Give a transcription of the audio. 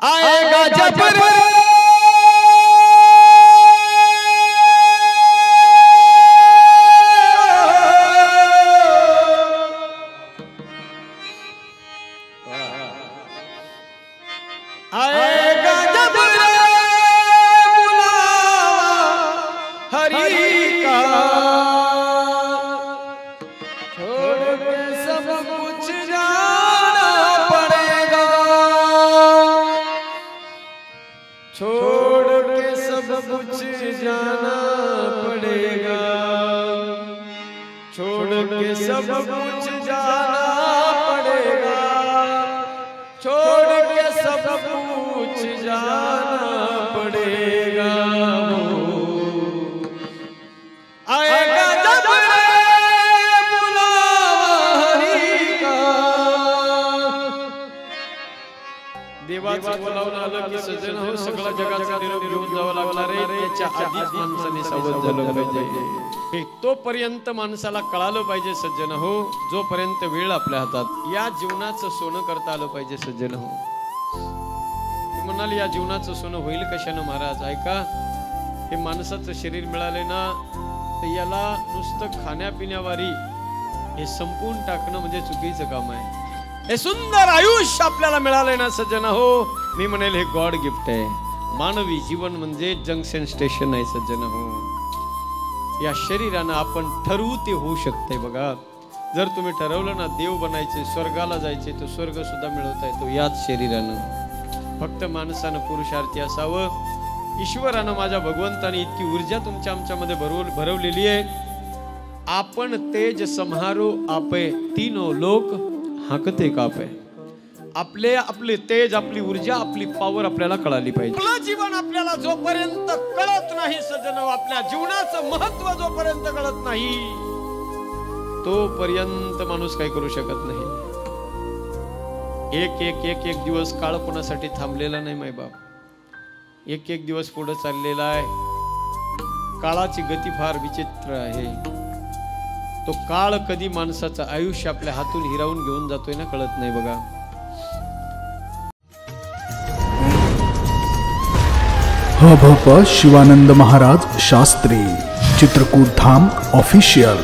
आएगा जब आएगा जब बुलावा हरि का। छोड़ कुछ जाना पड़ेगा। छोड़ के सब कुछ जाना पड़ेगा। छोड़ देवाचं बोलावलं आलं की सज्जन हो सगळं जगाचा निरोप घेऊन जावं लागणार आहे त्याच्या आधीच माणसाने सावध झालं पाहिजे. तोपर्यंत माणसाला कळालं पाहिजे सज्जन हो. जोपर्यंत वेळ आपल्या हातात. या जीवनाचं सोनं करता आलं पाहिजे सज्जन हो. म्हणाली या जीवनाचं सोनं होईल कशानं महाराज? ऐका हे माणसाचं शरीर मिळाले ना तर याला नुसतं खाण्यापिण्यावारी हे संपून टाकणं म्हणजे चुकीचं काम आहे. हे सुंदर आयुष्य आपल्याला मिळालंय ना सज्जन. हो मी म्हणेल हे गॉड गिफ्ट आहे. मानवी जीवन म्हणजे जंक्शन स्टेशन आहे सज्जन. हो या शरीरानं आपण ठरवू ते होऊ शकते बघा. जर तुम्ही ठरवलं ना देव बनायचे स्वर्गाला जायचे तो स्वर्ग सुद्धा मिळवता येतो याच शरीरानं. फक्त माणसानं पुरुषार्थी असावं. ईश्वरानं माझ्या भगवंताने इतकी ऊर्जा तुमच्या आमच्यामध्ये भरव भरवलेली आहे. आपण तेज समारोह आपे तीनो लोक हाकते कापे आपले आपले तेज आपली ऊर्जा आपली पॉवर आपल्याला कळाली पाहिजे. आपलं जीवन आपल्याला जोपर्यंत कळत नाही सजन आपल्या जीवनाचं महत्त्व जोपर्यंत कळत नाही तोपर्यंत माणूस काही करू शकत नाही. एक एक एक एक दिवस काळ कोणासाठी थांबलेला नाही माय बाप. एक एक दिवस पुढे चाललेला आहे. काळाची गती फार विचित्र आहे. तो काळ कधी माणसाचं आयुष्य आपल्या हातून हिरावून घेऊन जातोय ना कळत नाही बघा. ह भ प शिवानंद महाराज शास्त्री चित्रकूट धाम ऑफिशियल